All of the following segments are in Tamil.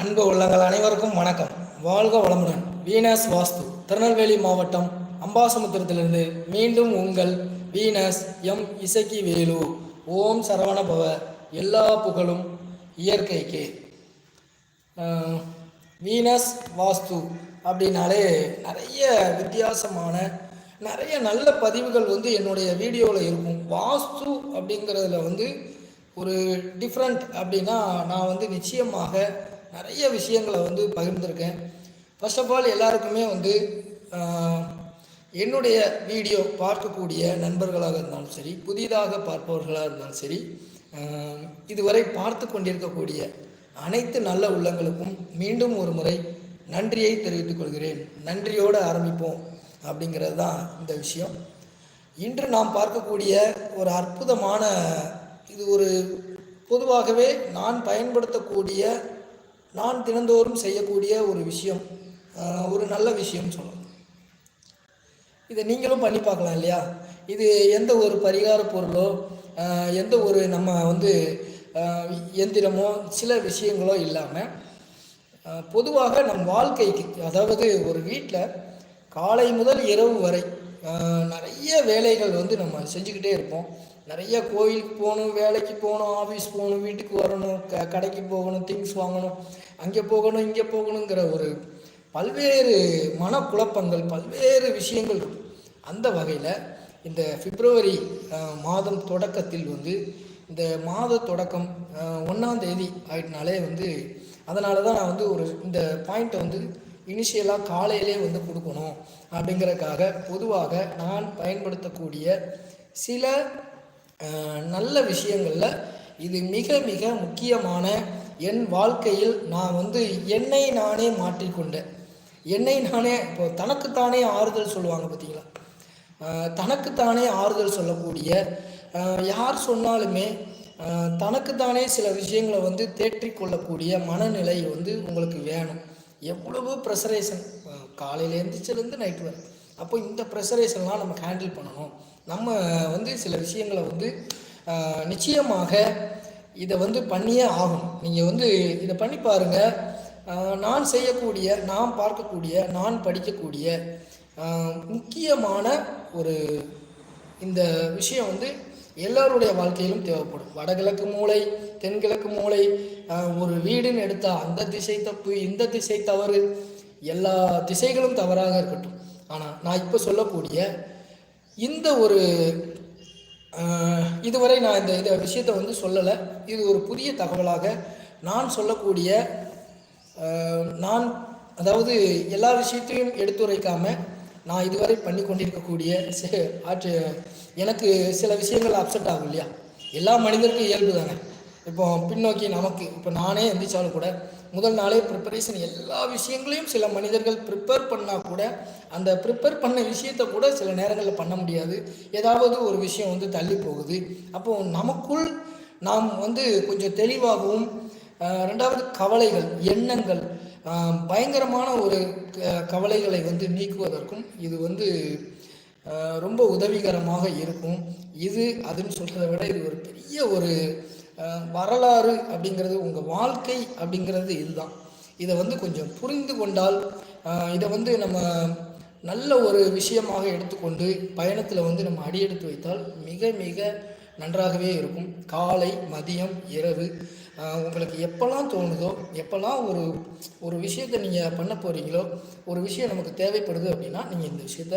அன்பு உள்ளங்கள் அனைவருக்கும் வணக்கம். வாழ்க வளமுடன். வீனஸ் வாஸ்து திருநெல்வேலி மாவட்டம் அம்பாசமுத்திரத்திலிருந்து மீண்டும் உங்கள் வீனஸ் எம் இசக்கி வேலு ஓம் சரவண பவ. எல்லா புகழும் இயற்கைக்கு. வீனஸ் வாஸ்து அப்படின்னாலே நிறைய வித்தியாசமான நிறைய நல்ல பதிவுகள் வந்து என்னுடைய வீடியோவில் இருக்கும். வாஸ்து அப்படிங்கிறதுல வந்து ஒரு டிஃப்ரெண்ட் அப்படின்னா நான் வந்து நிச்சயமாக நிறைய விஷயங்களை வந்து பகிர்ந்திருக்கேன். ஃபர்ஸ்ட் ஆஃப் ஆல் எல்லாருக்குமே வந்து என்னுடைய வீடியோ பார்க்கக்கூடிய நண்பர்களாக இருந்தாலும் சரி புதிதாக பார்ப்பவர்களாக இருந்தாலும் சரி இதுவரை பார்த்து கொண்டிருக்கக்கூடிய அனைத்து நல்ல உள்ளங்களுக்கும் மீண்டும் ஒரு முறை நன்றியை தெரிவித்துக் கொள்கிறேன். நன்றியோடு ஆரம்பிப்போம் அப்படிங்கிறது தான் இந்த விஷயம். இன்று நாம் பார்க்கக்கூடிய ஒரு அற்புதமான இது ஒரு பொதுவாகவே நான் பயன்படுத்தக்கூடிய நான் தினந்தோறும் செய்யக்கூடிய ஒரு விஷயம் ஒரு நல்ல விஷயம்னு சொல்லலாம். இதை நீங்களும் பண்ணி பார்க்கலாம் இல்லையா? இது எந்த ஒரு பரிகார பொருளோ எந்த ஒரு நம்ம வந்து எந்திரமோ சில விஷயங்களோ இல்லாமல் பொதுவாக நம் வாழ்க்கைக்கு அதாவது ஒரு வீட்டில் காலை முதல் இரவு வரை நிறைய வேலைகள் வந்து நம்ம செஞ்சுக்கிட்டே இருப்போம். நிறைய கோயிலுக்கு போகணும் வேலைக்கு போகணும் ஆஃபீஸ் போகணும் வீட்டுக்கு வரணும் க கடைக்கு போகணும் திங்ஸ் வாங்கணும் அங்கே போகணும் இங்கே போகணுங்கிற ஒரு பல்வேறு மனக்குழப்பங்கள் பல்வேறு விஷயங்கள் இருக்கும் அந்த வகையில் இந்த பிப்ரவரி மாதம் தொடக்கத்தில் வந்து இந்த மாத தொடக்கம் ஒன்றாம் தேதி ஆயிட்டனாலே வந்து அதனால தான் நான் வந்து ஒரு இந்த பாயிண்ட்டை வந்து இனிஷியலாக காலையிலே வந்து கொடுக்கணும். அப்படிங்கிறதுக்காக பொதுவாக நான் பயன்படுத்தக்கூடிய சில நல்ல விஷயங்களில் இது மிக மிக முக்கியமான என் வாழ்க்கையில் நான் வந்து என்னை நானே மாற்றிக்கொண்டேன். என்னை நானே இப்போ தனக்குத்தானே ஆறுதல் சொல்லுவாங்க பார்த்தீங்களா? தனக்குத்தானே ஆறுதல் சொல்லக்கூடிய யார் சொன்னாலுமே தனக்குத்தானே சில விஷயங்களை வந்து தேற்றிக்கொள்ளக்கூடிய மனநிலை வந்து உங்களுக்கு வேணும். எவ்வளவு ப்ரெஷரேஷன் காலையில் எழுந்திரிச்சிலேருந்து நைட் வரை. அப்போ இந்த ப்ரெஷரேஷன்லாம் நம்ம ஹேண்டில் பண்ணணும். நம்ம வந்து சில விஷயங்களை வந்து நிச்சயமாக இதை வந்து பண்ணியே ஆகணும். நீங்கள் வந்து இதை பண்ணி பாருங்கள் நான் செய்யக்கூடிய நான் பார்க்கக்கூடிய நான் படிக்கக்கூடிய முக்கியமான ஒரு இந்த விஷயம் வந்து எல்லாருடைய வாழ்க்கையிலும் தேவைப்படும். வடகிழக்கு மூளை தென்கிழக்கு மூளை ஒரு வீடுன்னு எடுத்தால் அந்த திசை தப்பு இந்த திசை தவறு எல்லா திசைகளும் தவறாக இருக்கட்டும். ஆனால் நான் இப்போ சொல்லக்கூடிய இந்த ஒரு இதுவரை நான் இந்த இந்த விஷயத்தை வந்து சொல்லலை. இது ஒரு புதிய தகவலாக நான் சொல்லக்கூடிய நான் அதாவது எல்லா விஷயத்தையும் எடுத்துரைக்காம நான் இதுவரை பண்ணி கொண்டிருக்கக்கூடிய ஆற்று எனக்கு சில விஷயங்கள் அப்செட் ஆகும் இல்லையா? எல்லா மனிதருக்கும் இயல்பு தானே இப்போ பின்னோக்கி நமக்கு இப்போ நானே எந்திரிச்சாலும் கூட முதல் நாளே ப்ரிப்பரேஷன் எல்லா விஷயங்களையும் சில மனிதர்கள் ப்ரிப்பேர் பண்ணால் கூட அந்த ப்ரிப்பேர் பண்ண விஷயத்தை கூட சில நேரங்களில் பண்ண முடியாது. ஏதாவது ஒரு விஷயம் வந்து தள்ளி போகுது. அப்போது நமக்குள் நாம் வந்து கொஞ்சம் தெளிவாகவும் ரெண்டாவது கவலைகள் எண்ணங்கள் பயங்கரமான ஒரு க- கவலைகளை வந்து நீக்குவதற்கும் இது வந்து ரொம்ப உதவிகரமாக இருக்கும். இது அதுன்னு சொல்கிறத விட இது ஒரு பெரிய ஒரு வரலாறு அப்படிங்கிறது உங்கள் வாழ்க்கை அப்படிங்கிறது இதுதான். இதை வந்து கொஞ்சம் புரிந்து கொண்டால் இதை வந்து நம்ம நல்ல ஒரு விஷயமாக எடுத்துக்கொண்டு பயணத்தில் வந்து நம்ம அடியெடுத்து வைத்தால் மிக மிக நன்றாகவே இருக்கும். காலை மதியம் இரவு உங்களுக்கு எப்போல்லாம் தோணுதோ எப்போல்லாம் ஒரு ஒரு விஷயத்தை நீங்கள் பண்ண போகிறீங்களோ ஒரு விஷயம் நமக்கு தேவைப்படுது அப்படின்னா நீங்கள் இந்த விஷயத்த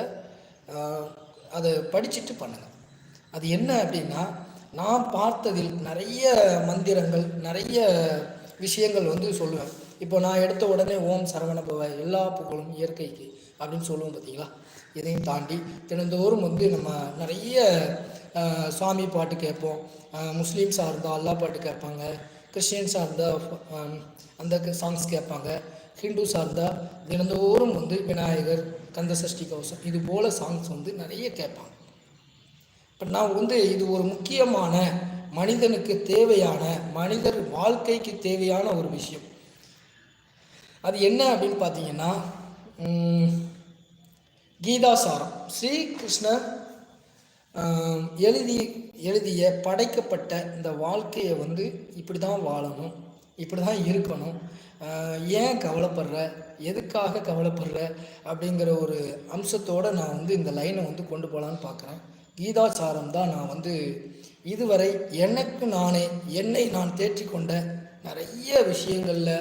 அதை படிச்சுட்டு பண்ணுங்கள் அது என்ன அப்படின்னா நான் பார்த்ததில் நிறைய மந்திரங்கள் நிறைய விஷயங்கள் வந்து சொல்லுவேன். இப்போ நான் எடுத்த உடனே ஓம் சரவண பவ எல்லா புகழும் இயற்கைக்கு அப்படின்னு சொல்லுவோம் பார்த்தீங்களா? இதையும் தாண்டி தினந்தோறும் வந்து நம்ம நிறைய சுவாமி பாட்டு கேட்போம். முஸ்லீம்ஸாக இருந்தால் அல்லா பாட்டு கேட்பாங்க. கிறிஸ்டியன்ஸாக இருந்தால் அந்த சாங்ஸ் கேட்பாங்க. ஹிந்துஸாக இருந்தால் தினந்தோறும் வந்து விநாயகர் கந்த சஷ்டி கவசம் இது போல் சாங்ஸ் வந்து நிறைய கேட்பாங்க. இப்போ நான் வந்து இது ஒரு முக்கியமான மனிதனுக்கு தேவையான மனிதர் வாழ்க்கைக்கு தேவையான ஒரு விஷயம். அது என்ன அப்படின்னு பார்த்தீங்கன்னா கீதாசாரம் ஸ்ரீகிருஷ்ணர் எழுதி எழுதிய படைக்கப்பட்ட இந்த வாழ்க்கையை வந்து இப்படி தான் வாழணும் இப்படி தான் இருக்கணும் ஏன் கவலைப்படுற எதுக்காக கவலைப்படுற அப்படிங்கிற ஒரு அம்சத்தோடு நான் வந்து இந்த லைனை வந்து கொண்டு போகலான்னு பார்க்குறேன் கீதாசாரம் தான் நான் வந்து இதுவரை எனக்கு நானே என்னை நான் தேற்றிக்கொண்ட நிறைய விஷயங்களில்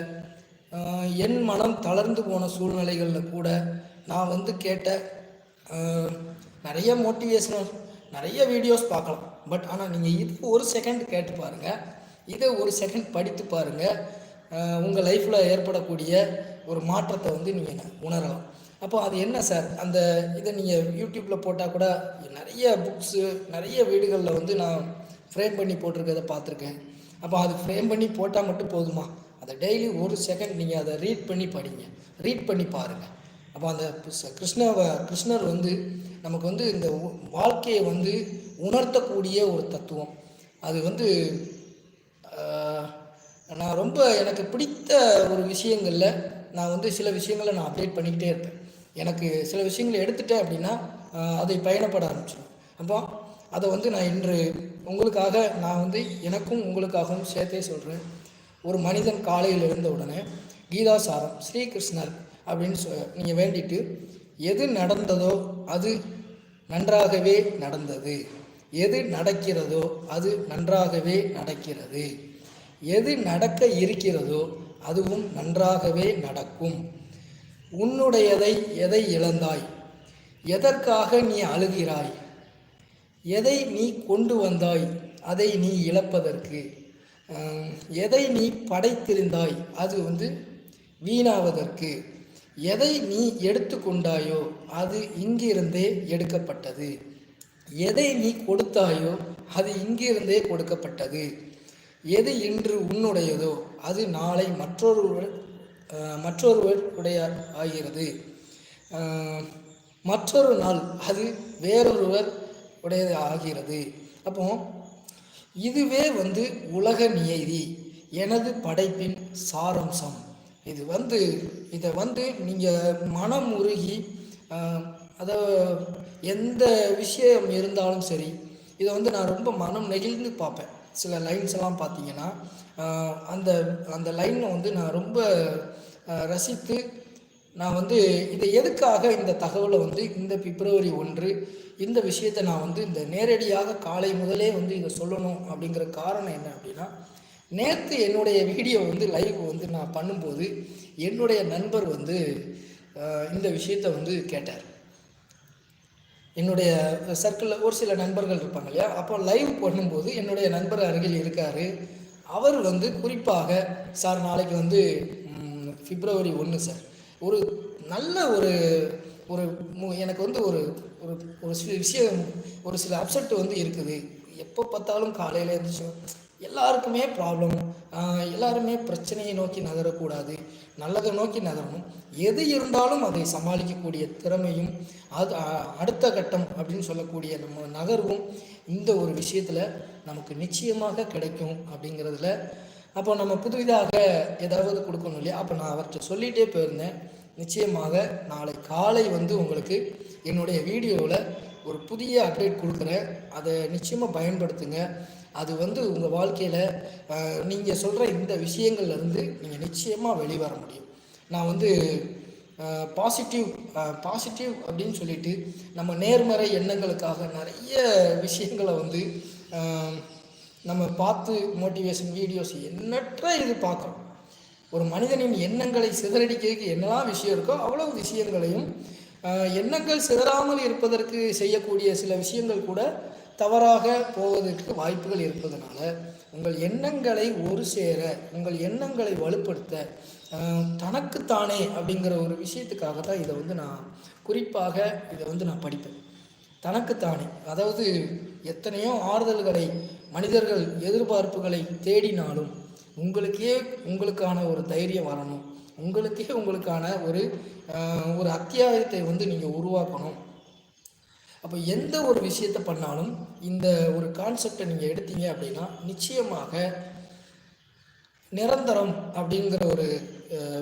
என் மனம் தளர்ந்து போன சூழ்நிலைகளில் கூட நான் வந்து கேட்ட நிறைய மோட்டிவேஷனல் நிறைய வீடியோஸ் பார்க்கலாம். பட் ஆனால் நீங்கள் இது ஒரு செகண்ட் கேட்டு பாருங்கள் இதை ஒரு செகண்ட் படித்து பாருங்கள் உங்கள் லைஃப்பில் ஏற்படக்கூடிய ஒரு மாற்றத்தை வந்து நீங்கள் உணரலாம். அப்போ அது என்ன சார்? அந்த இதை நீங்கள் யூடியூப்பில் போட்டால் கூட நிறைய புக்ஸு நிறைய வீடுகளில் வந்து நான் ஃப்ரேம் பண்ணி போட்டிருக்கிறத பார்த்துருக்கேன். அப்போ அது ஃப்ரேம் பண்ணி போட்டால் மட்டும் போதுமா? அதை டெய்லி ஒரு செகண்ட் நீங்கள் அதை ரீட் பண்ணி படிங்க. ரீட் பண்ணி பாருங்கள் அப்போ அந்த கிருஷ்ண- கிருஷ்ணர் வந்து நமக்கு வந்து இந்த வாழ்க்கையை வந்து உணர்த்தக்கூடிய ஒரு தத்துவம். அது வந்து நான் ரொம்ப எனக்கு பிடித்த ஒரு விஷயங்களில் நான் வந்து சில விஷயங்களை நான் அப்டேட் பண்ணிக்கிட்டே இருப்பேன். எனக்கு சில விஷயங்களை எடுத்துட்டேன் அப்படின்னா அதை பயணப்பட ஆரம்பிச்சிடும் அப்போ அதை வந்து நான் இன்று உங்களுக்காக நான் வந்து எனக்கும் உங்களுக்காகவும் சேர்த்தே சொல்கிறேன் ஒரு மனிதன் காலையில் எழுந்த உடனே கீதாசாரம் ஸ்ரீகிருஷ்ணர் அப்படின்னு சொ நீங்கள் வேண்டிட்டு எது நடந்ததோ அது நன்றாகவே நடந்தது. எது நடக்கிறதோ அது நன்றாகவே நடக்கிறது. எது நடக்க இருக்கிறதோ அதுவும் நன்றாகவே நடக்கும். உன்னுடையதை எதை இழந்தாய்? எதற்காக நீ அழுகிறாய்? எதை நீ கொண்டு வந்தாய்? அதை நீ இழப்பதற்கு. எதை நீ படைத்திருந்தாய்? அது வந்து வீணாவதற்கு. எதை நீ எடுத்துக்கொண்டாயோ அது இங்கிருந்தே எடுக்கப்பட்டது. எதை நீ கொடுத்தாயோ அது இங்கிருந்தே கொடுக்கப்பட்டது. எது இன்று உன்னுடையதோ அது நாளை மற்றொருவர் மற்றொருவர் உடையார் ஆகிறது. மற்றொரு நாள் அது வேறொருவர் உடையது ஆகிறது. அப்போ இதுவே வந்து உலக நியதி எனது படைப்பின் சாரம்சம். இது வந்து இதை வந்து நீங்கள் மனம் உருகி அதை எந்த விஷயம் இருந்தாலும் சரி இதை வந்து நான் ரொம்ப மனம் நெகிழ்ந்து பார்ப்பேன். சில லைன்ஸ் எல்லாம் பார்த்தீங்கன்னா அந்த அந்த லைனை வந்து நான் ரொம்ப ரசித்து நான் வந்து இதை எதுக்காக இந்த தகவலை வந்து இந்த பிப்ரவரி ஒன்று இந்த விஷயத்தை நான் வந்து இந்த நேரடியாக காலை முதலே வந்து இதை சொல்லணும் அப்படிங்கிற காரணம் என்ன அப்படின்னா நேற்று என்னுடைய வீடியோ வந்து லைவ் வந்து நான் பண்ணும்போது என்னுடைய நண்பர் வந்து இந்த விஷயத்தை வந்து கேட்டார். என்னுடைய சர்க்கிளில் ஒரு சில நண்பர்கள் இருப்பாங்க இல்லையா? அப்போ லைவ் பண்ணும்போது என்னுடைய நண்பர் அருகில் இருக்கார். அவர் வந்து குறிப்பாக சார் நாளைக்கு வந்து பிப்ரவரி ஒன்று சார். ஒரு நல்ல ஒரு ஒரு மு- எனக்கு வந்து ஒரு ஒரு ஒரு சில விஷயம் ஒரு சில அப்செட் வந்து இருக்குது. எப்போ பார்த்தாலும் காலையில் இருந்துச்சு எல்லாருக்குமே ப்ராப்ளம் எல்லாருமே பிரச்சனையை நோக்கி நகரக்கூடாது. நல்லதை நோக்கி நகரணும். எது இருந்தாலும் அதை சமாளிக்கக்கூடிய திறமையும் அது அடுத்த கட்டம் அப்படின்னு சொல்லக்கூடிய நம்ம நகர்வும் இந்த ஒரு விஷயத்தில் நமக்கு நிச்சயமாக கிடைக்கும் அப்படிங்கிறதுல. அப்போ நம்ம புதுவிதாக ஏதாவது கொடுக்கணும் இல்லையா? அப்போ நான் அவர்கிட்ட சொல்லிகிட்டே போயிருந்தேன். நிச்சயமாக நாளை காலை வந்து உங்களுக்கு என்னுடைய வீடியோவில் ஒரு புதிய அப்டேட் கொடுக்குறேன். அதை நிச்சயமாக பயன்படுத்துங்க. அது வந்து உங்கள் வாழ்க்கையில் நீங்கள் சொல்கிற இந்த விஷயங்கள்லேருந்து நீங்கள் நிச்சயமாக வெளிவர முடியும். நான் வந்து பாசிட்டிவ் பாசிட்டிவ் அப்படின்னு சொல்லிட்டு நம்ம நேர்மறை எண்ணங்களுக்காக நிறைய விஷயங்களை வந்து நம்ம பார்த்து மோட்டிவேஷன் வீடியோஸ் எண்ணற்ற இது பார்க்குறோம். ஒரு மனிதனின் எண்ணங்களை சிதறடிக்கிறதுக்கு என்னெல்லாம் விஷயம் இருக்கோ அவ்வளவு விஷயங்களையும் எண்ணங்கள் சிதறாமல் இருப்பதற்கு செய்யக்கூடிய சில விஷயங்கள் கூட தவறாக போவதற்கு வாய்ப்புகள் இருப்பதனால உங்கள் எண்ணங்களை ஒரு சேர உங்கள் எண்ணங்களை வலுப்படுத்த தனக்குத்தானே அப்படிங்கிற ஒரு விஷயத்துக்காக தான் இதை வந்து நான் குறிப்பாக இதை வந்து நான் படிப்பேன். தனக்குத்தானே. அதாவது எத்தனையோ ஆறுதல்களை மனிதர்கள் எதிர்பார்ப்புகளை தேடினாலும் உங்களுக்கே உங்களுக்கான ஒரு தைரியம் வரணும். உங்களுக்கே உங்களுக்கான ஒரு ஒரு அத்தியாயத்தை வந்து நீங்கள் உருவாக்கணும். அப்போ எந்த ஒரு விஷயத்தை பண்ணாலும் இந்த ஒரு கான்செப்டை நீங்கள் எடுத்தீங்க அப்படின்னா நிச்சயமாக நிரந்தரம் அப்படிங்கிற ஒரு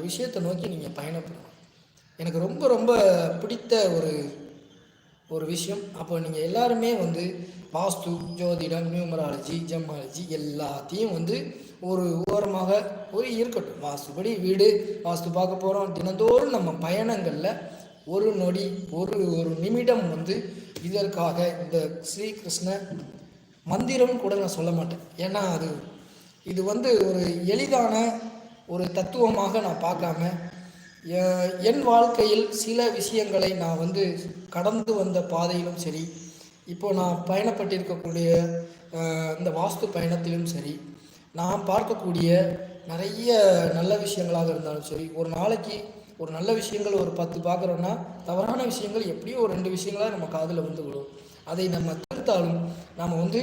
விஷயத்தை நோக்கி நீங்கள் பயணப்படணும் எனக்கு ரொம்ப ரொம்ப பிடித்த ஒரு ஒரு விஷயம். அப்போ நீங்கள் எல்லாருமே வந்து வாஸ்து ஜோதிடம் நியூமராலஜி ஜெமாலஜி எல்லாத்தையும் வந்து ஒரு ஓரமாக ஒரு இருக்கட்டும். வாஸ்துபடி வீடு வாஸ்து பார்க்க போகிறோம் தினந்தோறும் நம்ம பயணங்களில் ஒரு நொடி ஒரு ஒரு நிமிடம் வந்து இதற்காக இந்த ஸ்ரீகிருஷ்ண மந்திரம் கூட நான் சொல்ல மாட்டேன். ஏன்னா அது இது வந்து ஒரு எளிதான ஒரு தத்துவமாக நான் பார்க்காம என் வாழ்க்கையில் சில விஷயங்களை நான் வந்து கடந்து வந்த பாதையிலும் சரி இப்போ நான் பயணப்பட்டிருக்கக்கூடிய இந்த வாஸ்து பயணத்திலும் சரி நான் பார்க்கக்கூடிய நிறைய நல்ல விஷயங்களாக இருந்தாலும் சரி ஒரு நாளைக்கு ஒரு நல்ல விஷயங்கள் ஒரு பத்து பார்க்குறோன்னா தவறான விஷயங்கள் எப்படியோ ஒரு ரெண்டு விஷயங்களாக நம்ம காதில் வந்து விடும் அதை நம்ம தடுத்தாலும் நாம் வந்து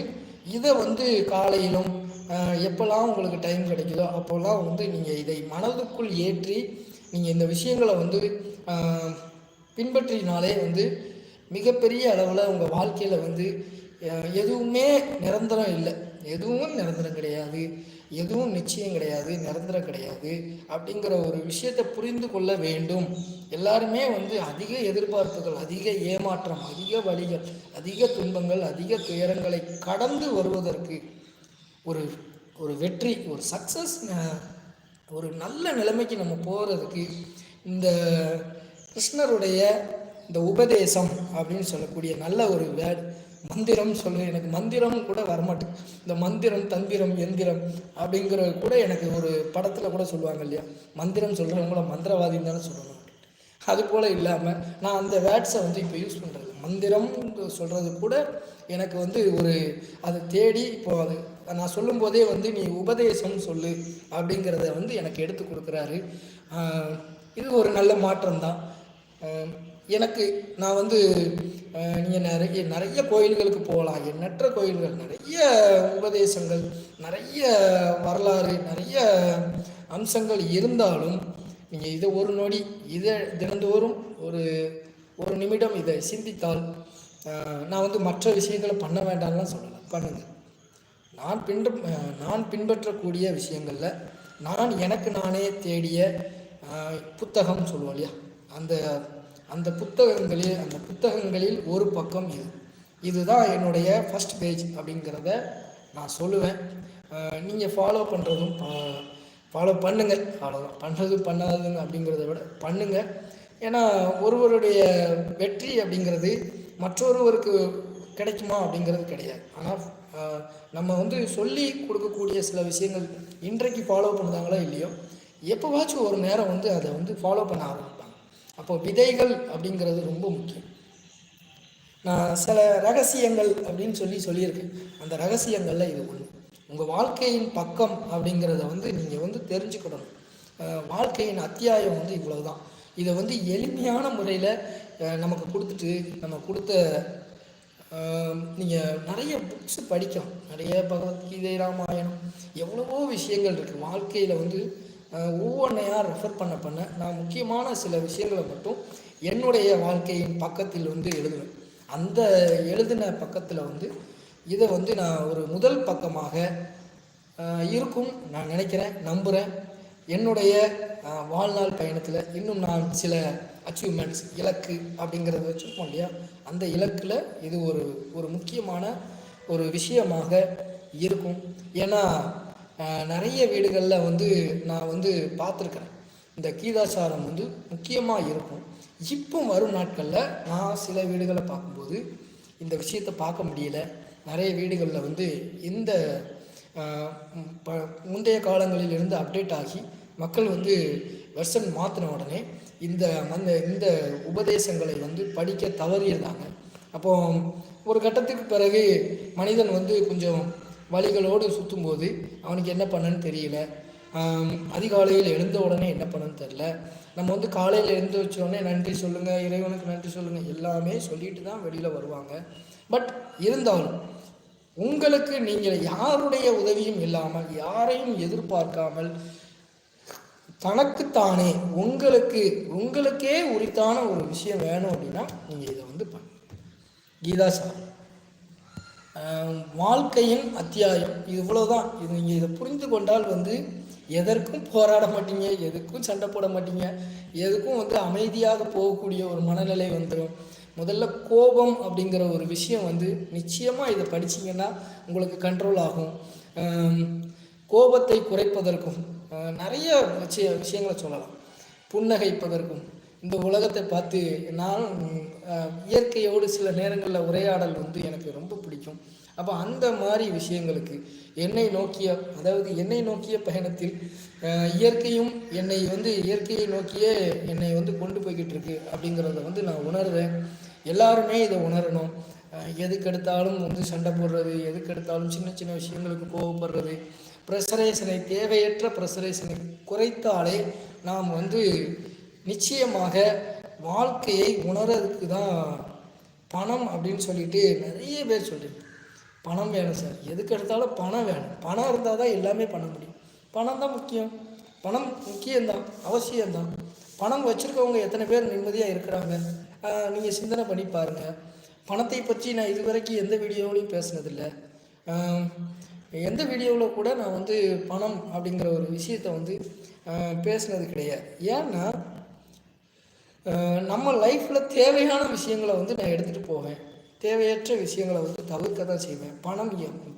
இதை வந்து காலையிலும் எப்போல்லாம் உங்களுக்கு டைம் கிடைக்குதோ அப்போல்லாம் வந்து நீங்கள் இதை மனதுக்குள் ஏற்றி நீங்கள் இந்த விஷயங்களை வந்து பின்பற்றினாலே வந்து மிகப்பெரிய அளவில் உங்கள் வாழ்க்கையில் வந்து எதுவுமே நிரந்தரம் இல்லை. எதுவும் நிரந்தரம் கிடையாது எதுவும் நிச்சயம் கிடையாது நிரந்தரம் கிடையாது அப்படிங்கிற ஒரு விஷயத்தை புரிந்து கொள்ள வேண்டும். எல்லாருமே வந்து அதிக எதிர்பார்ப்புகள் அதிக ஏமாற்றம் அதிக வழிகள் அதிக துன்பங்கள் அதிக துயரங்களை கடந்து வருவதற்கு ஒரு ஒரு வெற்றி ஒரு சக்ஸஸ் ஒரு நல்ல நிலைமைக்கு நம்ம போகிறதுக்கு இந்த கிருஷ்ணருடைய இந்த உபதேசம் அப்படின்னு சொல்லக்கூடிய நல்ல ஒரு வேர்ட் மந்திரம் சொல்லு எனக்கு மந்திரம் கூட வரமாட்டேன் இந்த மந்திரம் தந்திரம் எந்திரம் அப்படிங்கிற கூட எனக்கு ஒரு படத்தில் கூட சொல்லுவாங்க இல்லையா? மந்திரம் சொல்கிறவங்கள மந்திரவாதின்னு தானே சொல்லணும். அது போல் இல்லாமல் நான் அந்த வேர்ட்ஸை வந்து இப்போ யூஸ் பண்ணுறது மந்திரம் சொல்கிறது கூட எனக்கு வந்து ஒரு அதை தேடி இப்போ அது நான் சொல்லும்போதே வந்து நீ உபதேசம் சொல்லு அப்படிங்கிறத வந்து எனக்கு எடுத்து கொடுக்குறாரு. இது ஒரு நல்ல மாற்றம் தான் எனக்கு நான் வந்து நீங்கள் நிறைய நிறைய கோயில்களுக்கு போகலாம். எண்ணற்ற கோயில்கள் நிறைய உபதேசங்கள் நிறைய வரலாறு நிறைய அம்சங்கள் இருந்தாலும் நீங்கள் இதை ஒரு நொடி இதை தினந்தோறும் ஒரு ஒரு நிமிடம் இதை சிந்தித்தால் நான் வந்து மற்ற விஷயங்களை பண்ண வேண்டாம்லாம் சொல்லலை. பண்ணுங்கள் நான் பின்ப நான் பின்பற்றக்கூடிய விஷயங்களில் நான் எனக்கு நானே தேடிய புத்தகம்னு புத்தகம் சொல்லுவோம் இல்லையா? அந்த அந்த புத்தகங்களில் அந்த புத்தகங்களில் ஒரு பக்கம் இது. இதுதான் என்னுடைய ஃபர்ஸ்ட் பேஜ் அப்படிங்கிறத நான் சொல்லுவேன். நீங்கள் ஃபாலோ பண்ணுறதும் ஃபாலோ பண்ணுங்கள் அவ்வளோதான் பண்ணுறது பண்ணாததுங்க அப்படிங்கிறத விட பண்ணுங்கள் ஏன்னா ஒருவருடைய வெற்றி அப்படிங்கிறது மற்றொருவருக்கு கிடைக்குமா அப்படிங்கிறது கிடையாது. ஆனால் நம்ம வந்து சொல்லி கொடுக்கக்கூடிய சில விஷயங்கள் இன்றைக்கு ஃபாலோ பண்ணுறாங்களோ இல்லையோ எப்போவாச்சும் ஒரு நேரம் வந்து அதை வந்து ஃபாலோ பண்ண ஆரம்பிப்பாங்க. அப்போ விதைகள் அப்படிங்கிறது ரொம்ப முக்கியம். நான் சில ரகசியங்கள் அப்படின்னு சொல்லி சொல்லியிருக்கேன். அந்த ரகசியங்களில் இது ஒன்று உங்கள் வாழ்க்கையின் பக்கம் அப்படிங்கிறத வந்து நீங்கள் வந்து தெரிஞ்சுக்கிடணும் வாழ்க்கையின் அத்தியாயம் வந்து இவ்வளவு தான் இதை வந்து எளிமையான முறையில் நமக்கு கொடுத்துட்டு நம்ம கொடுத்த நீங்கள் நிறைய புக்ஸ் படிக்கலாம். நிறைய பகவத்கீதை ராமாயணம் எவ்வளவோ விஷயங்கள் இருக்குது வாழ்க்கையில் வந்து ஒவ்வொன்றையாக ரெஃபர் பண்ண பண்ண நான் முக்கியமான சில விஷயங்களை மட்டும் என்னுடைய வாழ்க்கையின் பக்கத்தில் வந்து எழுதுவேன். அந்த எழுதின பக்கத்தில் வந்து இதை வந்து நான் ஒரு முதல் பக்கமாக இருக்கும் நான் நினைக்கிறேன் நம்புகிறேன் என்னுடைய வாழ்நாள் பயணத்தில் இன்னும் நான் சில அச்சீவ்மெண்ட்ஸ் இலக்கு அப்படிங்கிறத வச்சுருப்போம் இல்லையா? அந்த இலக்கில் இது ஒரு ஒரு முக்கியமான ஒரு விஷயமாக இருக்கும். ஏன்னா நிறைய வீடுகளில் வந்து நான் வந்து பார்த்துருக்குறேன். இந்த கீதாசாரம் வந்து முக்கியமாக இருக்கும். இப்போ வரும் நாட்களில் நான் சில வீடுகளை பார்க்கும்போது இந்த விஷயத்தை பார்க்க முடியல. நிறைய வீடுகளில் வந்து இந்த ப- முந்தைய காலங்களில் இருந்து அப்டேட் ஆகி மக்கள் வந்து வெர்ஷன் மாற்றின உடனே இந்த மந்த இந்த உபதேசங்களை வந்து படிக்க தவறியிருந்தாங்க. அப்போ ஒரு கட்டத்துக்கு பிறகு மனிதன் வந்து கொஞ்சம் வழிகளோடு சுற்றும்போது அவனுக்கு என்ன பண்ணன்னு தெரியல. அதிகாலையில் எழுந்த உடனே என்ன பண்ணன்னு தெரில நம்ம வந்து காலையில் எழுந்து வச்சோடனே நன்றி சொல்லுங்கள் இறைவனுக்கு நன்றி சொல்லுங்கள் எல்லாமே சொல்லிட்டு தான் வெளியில் வருவாங்க. பட் இருந்தாலும் உங்களுக்கு நீங்கள் யாருடைய உதவியும் இல்லாமல் யாரையும் எதிர்பார்க்காமல் தனக்குத்தானே உங்களுக்கு உங்களுக்கே உரித்தான ஒரு விஷயம் வேணும் அப்படின்னா நீங்கள் இதை வந்து பண்ணுங்க. கீதா சார். வாழ்க்கையின் அத்தியாயம். இது இவ்வளோதான் இது நீங்கள் இதை புரிந்து கொண்டால் வந்து எதற்கும் போராட மாட்டீங்க எதுக்கும் சண்டை போட மாட்டீங்க எதுக்கும் வந்து அமைதியாக போகக்கூடிய ஒரு மனநிலை வந்துடும். முதல்ல கோபம் அப்படிங்கிற ஒரு விஷயம் வந்து நிச்சயமாக இதை படிச்சிங்கன்னா உங்களுக்கு கண்ட்ரோல் ஆகும். கோபத்தை குறைப்பதற்கும் நிறைய விஷய விஷயங்களை சொல்லலாம். புன்னகைப்பதற்கும் இந்த உலகத்தை பார்த்து நான் இயற்கையோடு சில நேரங்களில் உரையாடல் வந்து எனக்கு ரொம்ப பிடிக்கும். அப்போ அந்த மாதிரி விஷயங்களுக்கு என்னை நோக்கிய அதாவது என்னை நோக்கிய பயணத்தில் இயற்கையும் என்னை வந்து இயற்கையை நோக்கியே என்னை வந்து கொண்டு போய்கிட்டு இருக்கு அப்படிங்கிறத வந்து நான் உணர்றேன். எல்லாருமே இதை உணரணும். எதுக்கெடுத்தாலும் வந்து சண்டை போடுறது எதுக்கு எடுத்தாலும் சின்ன சின்ன விஷயங்களுக்கு கோவப்படுறது. ப்ரெஷரேஷனை தேவையற்ற ப்ரெஷரேஷனை குறைத்தாலே நாம் வந்து நிச்சயமாக வாழ்க்கையை உணர்றதுக்கு தான் பணம் அப்படின்னு சொல்லிட்டு நிறைய பேர் சொல்றீங்க பணம் வேணும் சார். எதுக்கு எடுத்தாலும் பணம் வேணும் பணம் இருந்தால் தான் எல்லாமே பண்ண முடியும். பணம் தான் முக்கியம். பணம் முக்கியம்தான். அவசியம்தான். பணம் வச்சுருக்கவங்க எத்தனை பேர் நிம்மதியாக இருக்கிறாங்க? நீங்கள் சிந்தனை பண்ணி பாருங்கள் பணத்தை பற்றி நான் இதுவரைக்கும் எந்த வீடியோவிலையும் பேசினதில்லை. எந்த வீடியோவில் கூட நான் வந்து பணம் அப்படிங்கிற ஒரு விஷயத்தை வந்து பேசுனது கிடையாது. ஏன்னா நம்ம லைஃப்பில் தேவையான விஷயங்களை வந்து நான் எடுத்துகிட்டு போவேன். தேவையற்ற விஷயங்களை வந்து தவிர்க்க தான் செய்வேன். பணம்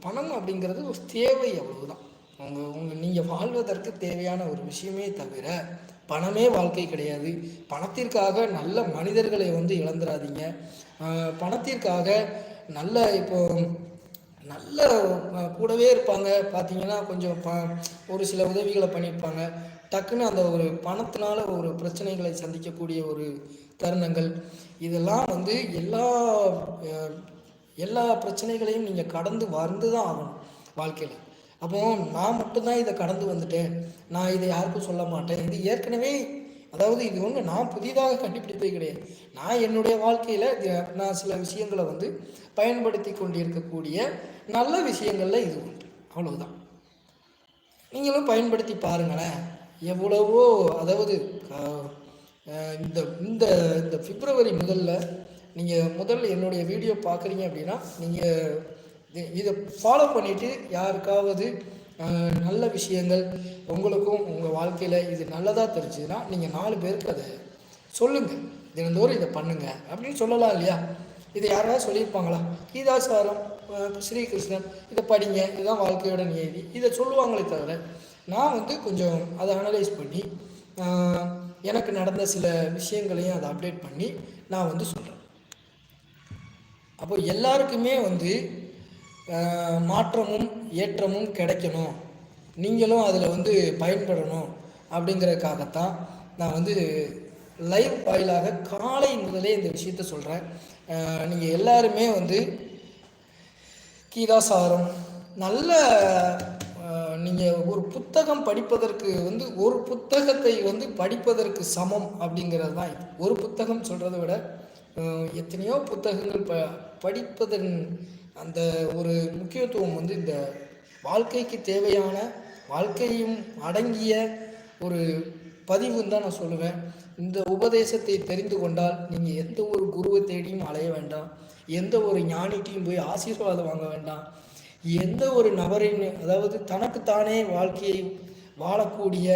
பணம் அப்படிங்கிறது ஒரு தேவை அவ்வளவுதான். உங்கள் உங்கள் நீங்கள் வாழ்வதற்கு தேவையான ஒரு விஷயமே தவிர பணமே வாழ்க்கை கிடையாது. பணத்திற்காக நல்ல மனிதர்களை வந்து இழந்துடாதீங்க பணத்திற்காக நல்ல இப்போ நல்ல கூடவே இருப்பாங்க. பார்த்தீங்கன்னா கொஞ்சம் ப ஒரு சில உதவிகளை பண்ணியிருப்பாங்க. டக்குன்னு அந்த ஒரு பணத்தினால ஒரு பிரச்சனைகளை சந்திக்கக்கூடிய ஒரு தருணங்கள். இதெல்லாம் வந்து எல்லா எல்லா பிரச்சனைகளையும் நீங்கள் கடந்து வந்து தான் ஆகணும் வாழ்க்கையில். அப்போ நான் மட்டும்தான் இதை கடந்து வந்துட்டேன். நான் இதை யாருக்கும் சொல்ல மாட்டேன். இது ஏற்கனவே அதாவது இது ஒன்று நான் புதிதாக கண்டுபிடிப்பே கிடையாது. நான் என்னுடைய வாழ்க்கையில் நான் சில விஷயங்களை வந்து பயன்படுத்தி கொண்டிருக்கக்கூடிய நல்ல விஷயங்களில் இது உண்டு அவ்வளவுதான். நீங்களும் பயன்படுத்தி பாருங்களேன். எவ்வளவோ அதாவது இந்த இந்த இந்த பிப்ரவரி முதல்ல நீங்கள் முதல்ல என்னுடைய வீடியோ பார்க்குறீங்க அப்படின்னா நீங்கள் இதை ஃபாலோ பண்ணிவிட்டு யாருக்காவது நல்ல விஷயங்கள் உங்களுக்கும் உங்கள் வாழ்க்கையில் இது நல்லதாக தெரிஞ்சுதுன்னா நீங்கள் நாலு பேருக்கு அதை சொல்லுங்கள் தினந்தோறும் இதை பண்ணுங்கள் அப்படின்னு சொல்லலாம் இல்லையா? இதை யாராவது சொல்லியிருப்பாங்களா? கீதாசாரம் ஸ்ரீகிருஷ்ணன் இதை படிங்க. இதுதான் வாழ்க்கையோட நியதி. இதை சொல்லுவாங்களே தவிர நான் வந்து கொஞ்சம் அதை அனலைஸ் பண்ணி எனக்கு நடந்த சில விஷயங்களையும் அதை அப்டேட் பண்ணி நான் வந்து சொல்கிறேன் அப்போ எல்லாருக்குமே வந்து மாற்றமும் ஏற்றமும் கிடைக்கணும். நீங்களும் அதில் வந்து பயன்படணும் அப்படிங்கிறதுக்காகத்தான் நான் வந்து லைவ் வாயிலாக காலை முதலே இந்த விஷயத்த சொல்கிறேன் நீங்கள் எல்லாருமே வந்து கீதாசாரம் நல்ல நீங்கள் ஒரு புத்தகம் படிப்பதற்கு வந்து ஒரு புத்தகத்தை வந்து படிப்பதற்கு சமம் அப்படிங்கிறது தான் இது. ஒரு புத்தகம் சொல்கிறத விட எத்தனையோ புத்தகங்கள் ப படிப்பதன் அந்த ஒரு முக்கியத்துவம் வந்து இந்த வாழ்க்கைக்கு தேவையான வாழ்க்கையும் அடங்கிய ஒரு பதிவுன்னு தான் நான் சொல்லுவேன். இந்த உபதேசத்தை தெரிந்து கொண்டால் நீங்கள் எந்த ஒரு குருவை தேடியும் அலைய வேண்டாம். எந்த ஒரு ஞானிட்டையும் போய் ஆசீர்வாதம் வாங்க வேண்டாம். எந்த ஒரு நபரின் அதாவது தனக்குத்தானே வாழ்க்கையை வாழக்கூடிய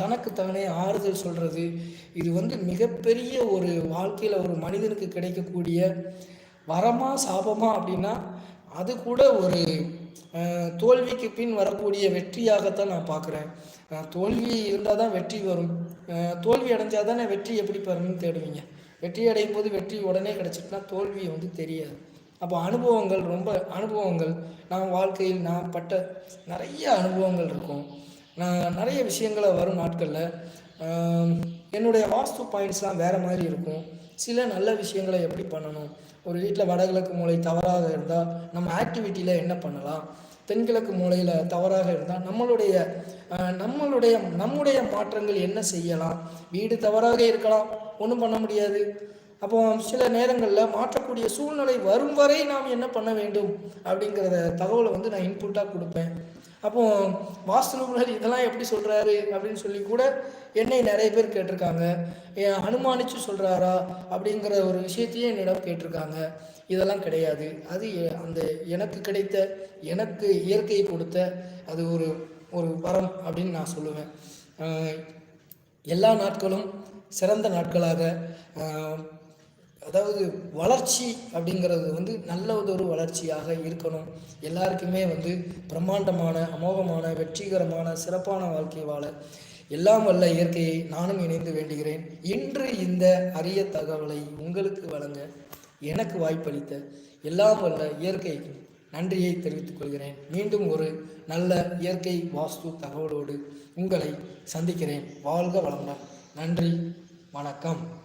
தனக்குத்தானே ஆறுதல் சொல்கிறது இது வந்து மிகப்பெரிய ஒரு வாழ்க்கையில் ஒரு மனிதனுக்கு கிடைக்கக்கூடிய வரமா சாபமா அப்படின்னா அது கூட ஒரு தோல்விக்கு பின் வரக்கூடிய வெற்றியாகத்தான் நான் பார்க்குறேன். தோல்வி இருந்தால் தான் வெற்றி வரும். தோல்வி அடைஞ்சால் தானே வெற்றி எப்படி பெறணும்னு தேடுவீங்க? வெற்றி அடையும் போது வெற்றி உடனே கிடச்சிட்டுனா தோல்வி வந்து தெரியாது. அப்போ அனுபவங்கள் ரொம்ப அனுபவங்கள். நான் வாழ்க்கையில் நான் பட்ட நிறைய அனுபவங்கள் இருக்கும். நான் நிறைய விஷயங்களை வரும் நாட்களில். என்னுடைய வாஸ்து பாயிண்ட்ஸ்லாம் வேறு மாதிரி இருக்கும். சில நல்ல விஷயங்களை எப்படி பண்ணணும்? ஒரு வீட்டில் வடகிழக்கு மூலை தவறாக இருந்தால் நம்ம ஆக்டிவிட்டியில் என்ன பண்ணலாம்? தென்கிழக்கு மூலையில் தவறாக இருந்தால் நம்மளுடைய நம்மளுடைய நம்முடைய மாற்றங்கள் என்ன செய்யலாம்? வீடு தவறாக இருக்கலாம். ஒன்றும் பண்ண முடியாது. அப்போ சில நேரங்களில் மாற்றக்கூடிய சூழ்நிலை வரும் வரை நாம் என்ன பண்ண வேண்டும் அப்படிங்கிறத தகவலை வந்து நான் இன்புட்டாக கொடுப்பேன். அப்போ வாஸ்து நிபுணர் இதெல்லாம் எப்படி சொல்கிறாரு அப்படின்னு சொல்லி கூட என்னை நிறைய பேர் கேட்டிருக்காங்க. அனுமானித்து சொல்கிறாரா அப்படிங்கிற ஒரு விஷயத்தையும் என்னிடம் கேட்டிருக்காங்க. இதெல்லாம் கிடையாது. அது அந்த எனக்கு கிடைத்த எனக்கு இயற்கை கொடுத்த அது ஒரு ஒரு வரம் அப்படின்னு நான் சொல்லுவேன். எல்லா நாட்களும் சிறந்த நாட்களாக அதாவது வளர்ச்சி அப்படிங்கிறது வந்து நல்ல ஒரு வளர்ச்சியாக இருக்கணும். எல்லாருக்குமே வந்து பிரம்மாண்டமான அமோகமான வெற்றிகரமான சிறப்பான வாழ்க்கை வாழ எல்லாம் வல்ல இயற்கையை நானும் இணைந்து வேண்டுகிறேன். இன்று இந்த அரிய தகவலை உங்களுக்கு வழங்க எனக்கு வாய்ப்பளித்த எல்லாம் வல்ல இயற்கைக்கு நன்றியை தெரிவித்துக் கொள்கிறேன். மீண்டும் ஒரு நல்ல இயற்கை வாஸ்து தகவலோடு உங்களை சந்திக்கிறேன். வாழ்க வளமுடன். நன்றி. வணக்கம்.